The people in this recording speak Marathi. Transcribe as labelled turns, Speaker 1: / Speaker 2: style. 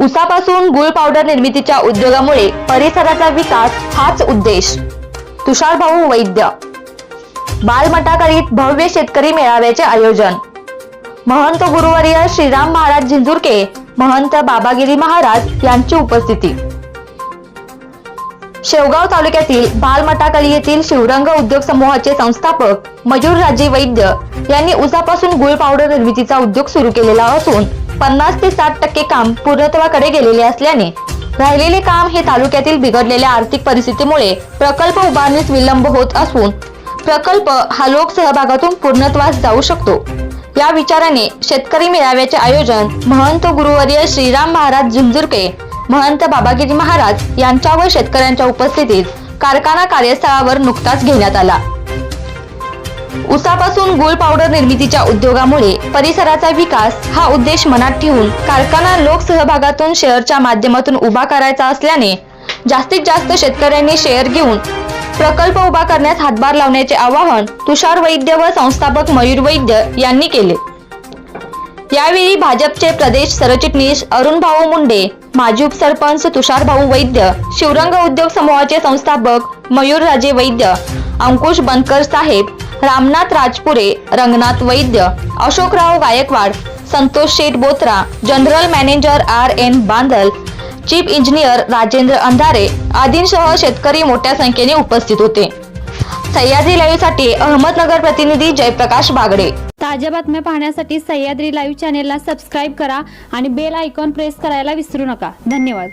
Speaker 1: उसापासून गुळ पावडर निर्मितीच्या उद्योगामुळे परिसराचा विकास हाच उद्देश. तुषार भाऊ वैद्य. बालमटाकळीत भव्य शेतकरी मेळाव्याचे आयोजन. महंत गुरुवर्य श्रीराम महाराज झिंजुरके महंत बाबागिरी महाराज यांची उपस्थिती. शेवगाव तालुक्यातील बालमटाकळी येथील शिवरंग उद्योग समूहाचे संस्थापक मजूर राजे वैद्य यांनी उसापासून गुळ पावडर निर्मितीचा उद्योग सुरू केलेला असून पन्नास ते साठ टक्के काम पूर्णत्वाकडे गेलेले असल्याने राहिलेले काम हे तालुक्यातील बिघडलेल्या आर्थिक परिस्थितीमुळे प्रकल्प उभारणीस विलंब होत असून प्रकल्प हा लोकसहभागातून पूर्णत्वास जाऊ शकतो. या विचाराने शेतकरी मेळाव्याचे आयोजन महंत गुरुवर्य श्रीराम महाराज झुंझुरके महंत बाबागिरी महाराज यांच्या व शेतकऱ्यांच्या उपस्थितीत कारखाना कार्यस्थळावर नुकताच घेण्यात आला. उसापासून गुळ पावडर निर्मितीच्या उद्योगामुळे परिसराचा विकास हा उद्देश मनात ठेवून कारखाना लोकसहभागातून शेअरच्या माध्यमातून उभा करायचा असल्याने जास्तीत जास्त शेतकऱ्यांनी शेअर घेऊन प्रकल्प उभा करण्यास हातभार लावण्याचे आवाहन तुषार वैद्य व संस्थापक मयूर वैद्य यांनी केले. यावेळी भाजपचे प्रदेश सरचिटणीस अरुणभाऊ मुंडे माजी उपसरपंच तुषारभाऊ वैद्य शिवरंग उद्योग समूहाचे संस्थापक मयूर राजे वैद्य अंकुश बनकर साहेब Ramnath Rajpure Ranganath Vaidya Ashokrao Gaikwad Santosh Sheth Botra general manager R N Bandal chief engineer Rajendra Andhare आदींसह शेतकरी मोठ्या संख्येने उपस्थित होते. सह्याद्री लाईव्हसाठी अहमदनगर प्रतिनिधी जयप्रकाश बागडे.
Speaker 2: ताज्या बातम्या पाहण्यासाठी सह्याद्री लाईव्ह चॅनेलला सबस्क्राईब करा आणि बेल आयकॉन प्रेस करायला विसरू नका. धन्यवाद.